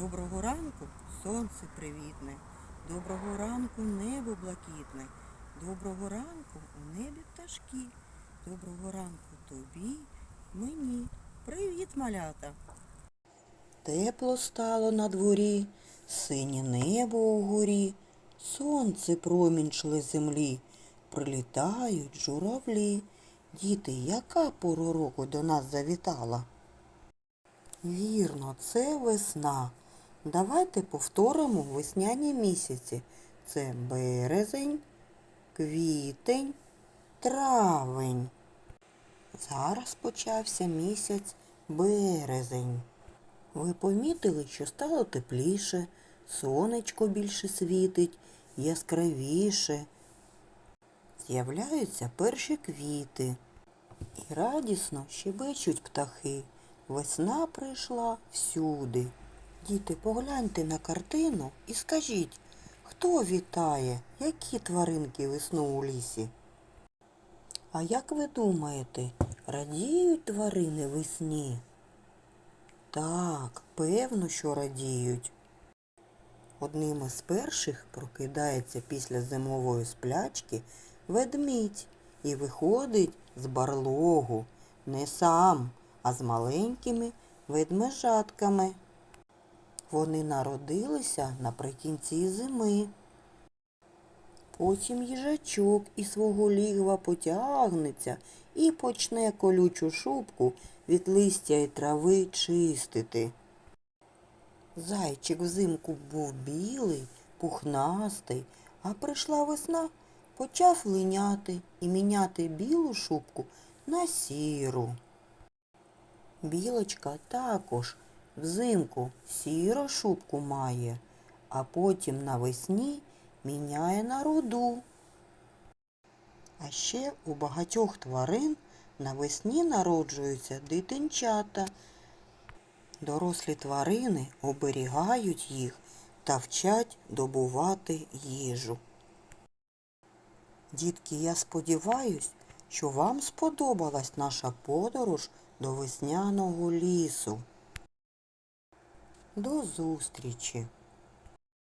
Доброго ранку сонце привітне, доброго ранку небо блакитне, доброго ранку у небі пташки, доброго ранку тобі, мені. Привіт, малята! Тепло стало на дворі, синє небо угорі, сонце промінчли землі, прилітають журавлі. Діти, яка пора року до нас завітала? Вірно, це весна. Давайте повторимо весняні місяці. Це березень, квітень, травень. Зараз почався місяць березень. Ви помітили, що стало тепліше, сонечко більше світить, яскравіше. З'являються перші квіти. І радісно щебечуть птахи. Весна прийшла всюди. Діти, погляньте на картину і скажіть, хто вітає, які тваринки весну у лісі? А як ви думаєте, радіють тварини весні? Так, певно, що радіють. Одним із перших прокидається після зимової сплячки ведмідь і виходить з барлогу не сам, а з маленькими ведмежатками. Вони народилися наприкінці зими. Потім їжачок із свого лігва потягнеться і почне колючу шубку від листя і трави чистити. Зайчик взимку був білий, пухнастий, а прийшла весна, почав линяти і міняти білу шубку на сіру. Білочка також взимку сіру шубку має, а потім навесні міняє на руду. А ще у багатьох тварин навесні народжуються дитинчата. Дорослі тварини оберігають їх та вчать добувати їжу. Дітки, я сподіваюсь, що вам сподобалась наша подорож до весняного лісу. До зустрічі!